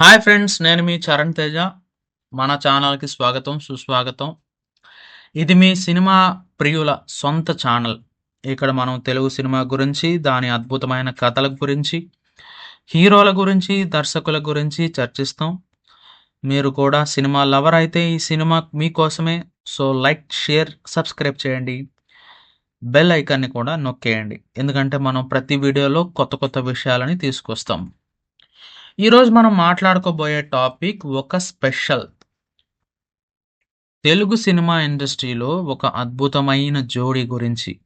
Hi friends నేను మీ చరణ్ తేజ. మన ఛానల్కి స్వాగతం సుస్వాగతం. ఇది మీ సినిమా ప్రియుల సొంత ఛానల్. ఇక్కడ మనం తెలుగు సినిమా గురించి దాని అద్భుతమైన కథల గురించి హీరోల గురించి దర్శకుల గురించి చర్చిస్తాం. మీరు కూడా సినిమా లవర్ అయితే ఈ సినిమా మీకోసమే సో లైక్ షేర్ సబ్స్క్రైబ్ చేయండి. బెల్ ఐకాన్ని కూడా నొక్కేయండి. ఎందుకంటే మనం ప్రతి వీడియోలో కొత్త కొత్త విషయాలని తీసుకొస్తాం. ఈరోజు మనం మాట్లాడుకోబోయే టాపిక్ ఒక స్పెషల్. తెలుగు సినిమా ఇండస్ట్రీలో ఒక అద్భుతమైన జోడీ గురించి.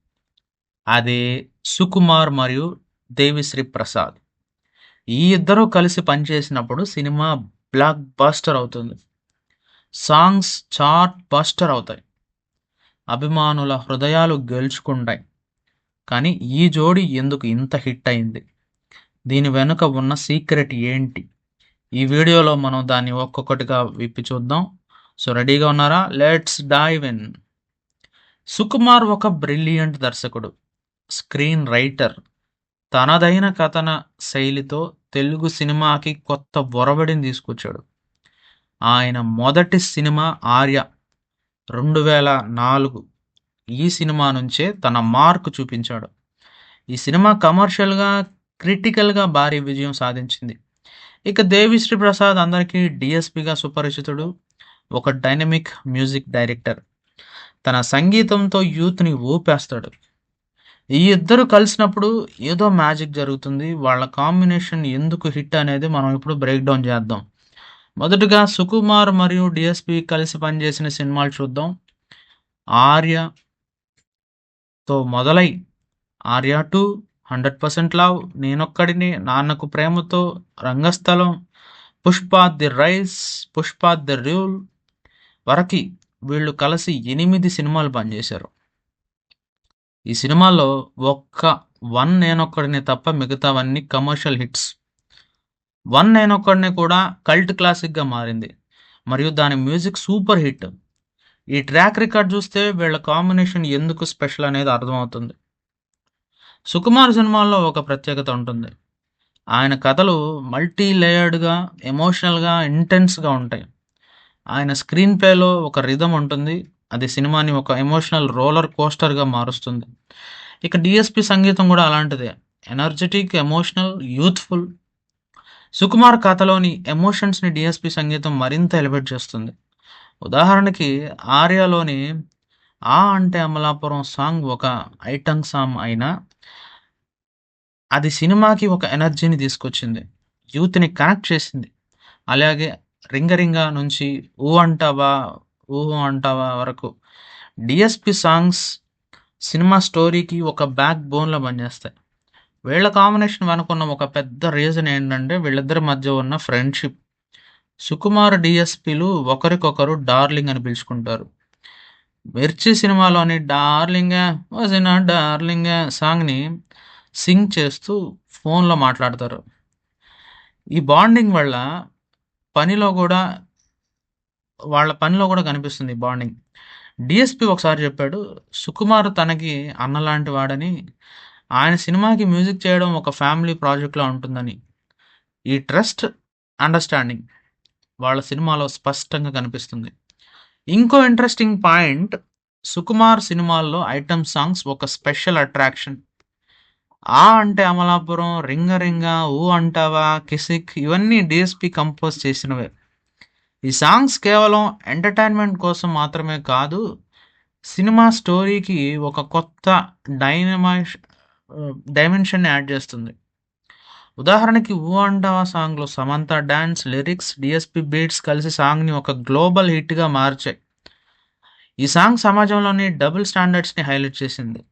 అదే సుకుమార్ మరియు దేవిశ్రీ ప్రసాద్. ఈ ఇద్దరూ కలిసి పనిచేసినప్పుడు సినిమా బ్లాక్ బాస్టర్ అవుతుంది. సాంగ్స్ చార్ట్ బాస్టర్ అవుతాయి. అభిమానుల హృదయాలు గెలుచుకుంటాయి. కానీ ఈ జోడి ఎందుకు ఇంత హిట్ అయింది? దీని వెనుక ఉన్న సీక్రెట్ ఏంటి? ఈ వీడియోలో మనం దాన్ని ఒక్కొక్కటిగా విప్పి చూద్దాం. సో రెడీగా ఉన్నారా? లెట్స్ డైవ్ ఇన్ సుకుమార్ ఒక బ్రిలియంట్ దర్శకుడు స్క్రీన్ రైటర్. తనదైన కథన శైలితో తెలుగు సినిమాకి కొత్త ఒరవడిని తీసుకొచ్చాడు. ఆయన మొదటి సినిమా ఆర్య రెండు వేల నాలుగు. ఈ సినిమా నుంచే తన మార్క్ చూపించాడు. ఈ సినిమా కమర్షియల్గా క్రిటికల్గా భారీ విజయం సాధించింది. ఇక దేవిశ్రీ ప్రసాద్ అందరికీ డిఎస్పిగా సుపరిచితుడు ఒక డైనమిక్ మ్యూజిక్ డైరెక్టర్. తన సంగీతంతో యూత్ని ఊపేస్తాడు. ఈ ఇద్దరు కలిసినప్పుడు ఏదో మ్యాజిక్ జరుగుతుంది. వాళ్ళ కాంబినేషన్ ఎందుకు హిట్ అనేది మనం ఇప్పుడు బ్రేక్ డౌన్ చేద్దాం. మొదటగా సుకుమార్ మరియు డిఎస్పి కలిసి పనిచేసిన సినిమాలు చూద్దాం. ఆర్యతో మొదలై Arya two hundred percent love. Nenokkadine Nannaku Prematho Rangasthalam. Pushpa the rise Pushpa the rule. వరకి వీళ్ళు కలిసి ఎనిమిది సినిమాలు పనిచేశారు ఈ సినిమాలో ఒక్క వన్ నేనొక్కడిని తప్ప మిగతావన్నీ కమర్షియల్ హిట్స్. వన్ నేనొక్కడిని కూడా కల్ట్ క్లాసిక్గా మారింది. మరియు దాని మ్యూజిక్ సూపర్ హిట్. ఈ ట్రాక్ రికార్డ్ చూస్తే వీళ్ళ కాంబినేషన్ ఎందుకు స్పెషల్ అనేది అర్థమవుతుంది. సుకుమార్ సినిమాల్లో ఒక ప్రత్యేకత ఉంటుంది. ఆయన కథలు మల్టీ లేయర్డ్గా ఎమోషనల్గా ఇంటెన్స్గా ఉంటాయి. ఆయన స్క్రీన్ ప్లేలో ఒక రిధం ఉంటుంది. అది సినిమాని ఒక ఎమోషనల్ రోలర్ కోస్టర్గా మారుస్తుంది. ఇక డిఎస్పి సంగీతం కూడా అలాంటిదే. Energetic emotional youthful. సుకుమార్ కథలోని ఎమోషన్స్ని డిఎస్పి సంగీతం మరింత ఎలివేట్ చేస్తుంది. ఉదాహరణకి ఆర్యాలోని ఆ అంటే అమలాపురం సాంగ్ ఒక ఐటమ్ సాంగ్ అయినా అది సినిమాకి ఒక ఎనర్జీని తీసుకొచ్చింది. యూత్ని కనెక్ట్ చేసింది. అలాగే రింగరింగ నుంచి ఊ అంటావా ఊహు అంటావా వరకు డిఎస్పి సాంగ్స్ సినిమా స్టోరీకి ఒక బ్యాక్ బోన్లో పనిచేస్తాయి. వీళ్ళ కాంబినేషన్ అనుకున్న ఒక పెద్ద రీజన్ ఏంటంటే వీళ్ళిద్దరి మధ్య ఉన్న ఫ్రెండ్షిప్. సుకుమార్ డిఎస్పీలు ఒకరికొకరు డార్లింగ్ అని పిలుచుకుంటారు. మిర్చి సినిమాలోని డార్లింగ్ వసిన డార్లింగ్ సాంగ్ని సింగ్ చేస్తూ ఫోన్లో మాట్లాడతారు. ఈ బాండింగ్ వల్ల పనిలో కూడా వాళ్ళ పనిలో కూడా కనిపిస్తుంది ఈ బాండింగ్. డిఎస్పి ఒకసారి చెప్పాడు సుకుమార్ తనకి అన్నలాంటి వాడని ఆయన సినిమాకి మ్యూజిక్ చేయడం ఒక ఫ్యామిలీ ప్రాజెక్ట్లా ఉంటుందని. ఈ ట్రస్ట్ అండర్స్టాండింగ్ వాళ్ళ సినిమాలో స్పష్టంగా కనిపిస్తుంది. ఇంకో ఇంట్రెస్టింగ్ పాయింట్ సుకుమార్ సినిమాల్లో ఐటమ్ సాంగ్స్ ఒక స్పెషల్ అట్రాక్షన్. ఆ అంటే అమలాపురం రింగ రింగ ఊ అంటావా కిసిక్ ఇవన్నీ డిఎస్పి కంపోజ్ చేసినవే. ఈ సాంగ్స్ కేవలం ఎంటర్టైన్మెంట్ కోసం మాత్రమే కాదు సినిమా స్టోరీకి ఒక కొత్త డైనమై డైమెన్షన్ యాడ్ చేస్తుంది. ఉదాహరణకి ఊ సాంగ్లో Samantha dance lyrics DSP beats కలిసి సాంగ్ని ఒక గ్లోబల్ హిట్గా మార్చాయి. ఈ సాంగ్ సమాజంలోని డబుల్ స్టాండర్డ్స్ని హైలైట్ చేసింది.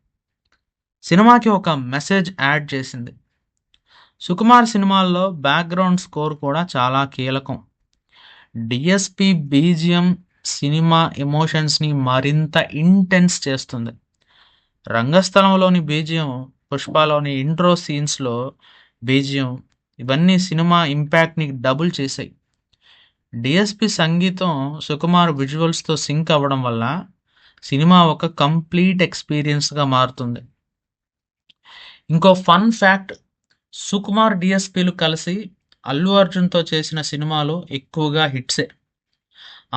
సినిమాకి ఒక మెసేజ్ యాడ్ చేసింది. సుకుమార్ సినిమాల్లో బ్యాక్గ్రౌండ్ స్కోర్ కూడా చాలా కీలకం. డిఎస్పి బీజిఎం సినిమా ఎమోషన్స్ని మరింత ఇంటెన్స్ చేస్తుంది. రంగస్థలంలోని బీజియం పుష్పలోని ఇంట్రో సీన్స్లో బీజియం ఇవన్నీ సినిమా ఇంపాక్ట్ని డబుల్ చేశాయి డిఎస్పి సంగీతం సుకుమార్ విజువల్స్తో సింక్ అవ్వడం వల్ల సినిమా ఒక కంప్లీట్ ఎక్స్పీరియన్స్గా మారుతుంది ఇంకో ఫన్ ఫ్యాక్ట్ సుకుమార్ డిఎస్పీలు కలిసి అల్లు అర్జున్‌తో చేసిన సినిమాలు ఎక్కువగా హిట్సే.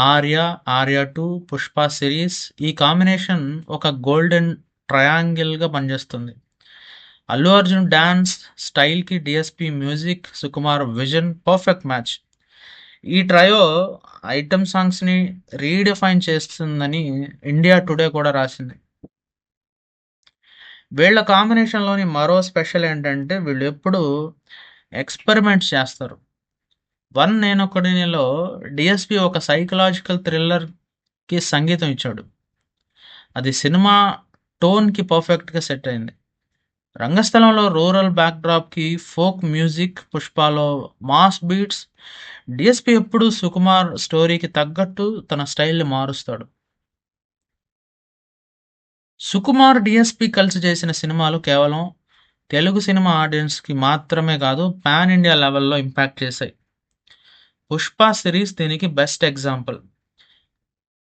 'ఆర్య', 'ఆర్య టూ 'పుష్ప' సిరీస్ ఈ కాంబినేషన్ ఒక గోల్డెన్ ట్రయాంగిల్‌గా పనిచేస్తుంది. Allu Arjun dance స్టైల్‌కి DSP music, Sukumar vision perfect match. ఈ ట్రయో ఐటమ్ సాంగ్స్‌ని రీడిఫైన్ చేస్తుందని 'ఇండియా టుడే' కూడా రాసింది. వీళ్ళ కాంబినేషన్‌లోని మరో స్పెషల్ ఏంటంటే వీళ్ళు ఎప్పుడు ఎక్స్‌పెరిమెంట్స్ చేస్తారు. 'వన్ నేనొక్కడిని'లో డిఎస్పి ఒక సైకలాజికల్ థ్రిల్లర్‌కి సంగీతం ఇచ్చాడు. అది సినిమా టోన్‌కి పర్ఫెక్ట్‌గా సెట్ అయింది. 'రంగస్థలంలో' రూరల్ బ్యాక్‌డ్రాప్‌కి ఫోక్ మ్యూజిక్, 'పుష్పలో' మాస్ బీట్స్ డిఎస్పి ఎప్పుడు సుకుమార్ స్టోరీకి తగ్గట్టు తన స్టైల్‌ని మారుస్తాడు. సుకుమార్, డిఎస్పి కలిసి చేసిన సినిమాలు కేవలం తెలుగు సినిమా ఆడియన్స్‌కి మాత్రమే కాదు పాన్ ఇండియా లెవెల్‌లో ఇంపాక్ట్ చేశాయి. 'పుష్ప' సిరీస్ దీనికి బెస్ట్ ఎగ్జాంపుల్.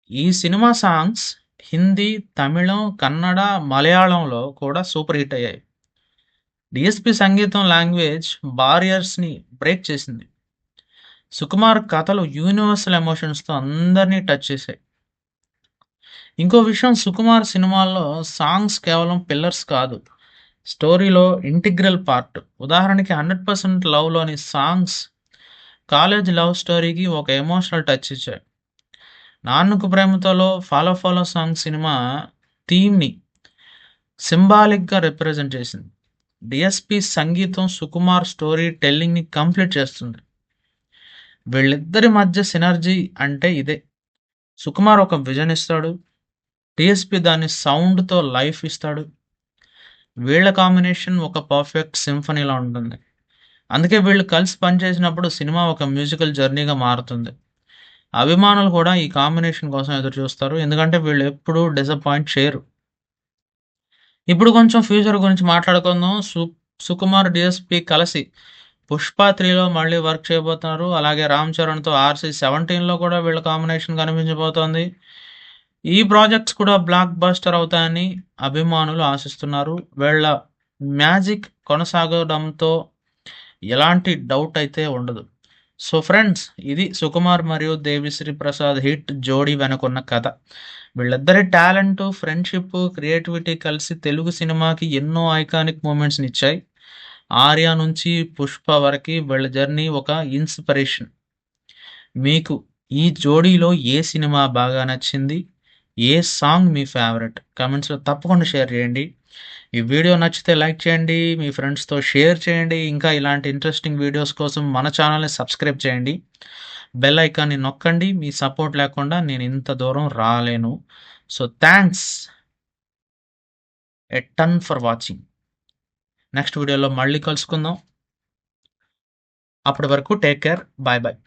ఈ సినిమా సాంగ్స్ హిందీ, తమిళం, కన్నడ, మలయాళంలో కూడా సూపర్ హిట్ అయ్యాయి. డిఎస్పి సంగీతం లాంగ్వేజ్ బారియర్స్‌ని బ్రేక్ చేసింది. సుకుమార్ కథలు యూనివర్సల్ ఎమోషన్స్‌తో అందరినీ టచ్ చేశాయి. ఇంకో విషయం సుకుమార్ సినిమాల్లో సాంగ్స్ కేవలం పిల్లర్స్ కాదు. స్టోరీలో ఇంటిగ్రల్ పార్ట్. ఉదాహరణకి 'హండ్రెడ్ పర్సెంట్ లవ్'లోని సాంగ్స్ కాలేజ్ లవ్ స్టోరీకి ఒక ఎమోషనల్ టచ్ ఇచ్చాయి. 'నాన్నకు ప్రేమతో'లో 'ఫాలో ఫాలో' సాంగ్ సినిమా థీమ్‌ని సింబాలిక్‌గా రిప్రజెంట్ చేసింది. డిఎస్పి సంగీతం సుకుమార్ స్టోరీ టెల్లింగ్‌ని కంప్లీట్ చేస్తుంది. వీళ్ళిద్దరి మధ్య సినర్జీ అంటే ఇదే. సుకుమార్ ఒక విజన్ ఇస్తాడు. డిఎస్పి దాని సౌండ్‌తో లైఫ్ ఇస్తాడు. వీళ్ళ కాంబినేషన్ ఒక పర్ఫెక్ట్ సింఫనీలా ఉంటుంది. అందుకే వీళ్ళు కలిసి పనిచేసినప్పుడు సినిమా ఒక మ్యూజికల్ జర్నీగా మారుతుంది. అభిమానులు కూడా ఈ కాంబినేషన్ కోసం ఎదురుచూస్తారు. ఎందుకంటే వీళ్ళు ఎప్పుడూ డిసప్పాయింట్ చేయరు. ఇప్పుడు కొంచెం ఫ్యూచర్ గురించి మాట్లాడుకుందాం. సు సుకుమార్, డీఎస్‌పీ కలిసి 'పుష్ప త్రీలో మళ్ళీ వర్క్ చేయబోతున్నారు. అలాగే 'రామ్ చరణ్‌తో 'ఆర్సీ 17'లో కూడా వీళ్ళ కాంబినేషన్ కనిపించబోతోంది. ఈ ప్రాజెక్ట్స్ కూడా బ్లాక్ బస్టర్ అవుతాయని అభిమానులు ఆశిస్తున్నారు. వీళ్ళ మ్యాజిక్ కొనసాగడంతో ఎలాంటి డౌట్ అయితే ఉండదు. సో ఫ్రెండ్స్ ఇది సుకుమార్ మరియు దేవిశ్రీ ప్రసాద్ హిట్ జోడీ వెనకున్న కథ. వీళ్ళిద్దరి టాలెంట్, ఫ్రెండ్‌షిప్, క్రియేటివిటీ కలిసి తెలుగు సినిమాకి ఎన్నో ఐకానిక్ మూమెంట్స్ని ఇచ్చాయి ఆర్యా నుంచి 'పుష్ప' వరకి వీళ్ళ జర్నీ ఒక ఇన్స్‌పిరేషన్. మీకు ఈ జోడీలో ఏ సినిమా బాగా నచ్చింది? ఏ సాంగ్ మీ ఫేవరెట్? కమెంట్స్లో తప్పకుండా షేర్ చేయండి. ఈ వీడియో నచ్చితే లైక్ చేయండి. మీ ఫ్రెండ్స్‌తో షేర్ చేయండి. ఇంకా ఇలాంటి ఇంట్రెస్టింగ్ వీడియోస్ కోసం మన ఛానల్‌ని సబ్స్క్రైబ్ చేయండి. బెల్ ఐకాన్‌ని నొక్కండి. మీ సపోర్ట్ లేకుండా నేను ఇంత దూరం రాలేను. So thanks a ton for watching. Next వీడియోలో మళ్ళీ కలుసుకుందాం. అప్పటి వరకు టేక్ కేర్. Bye bye.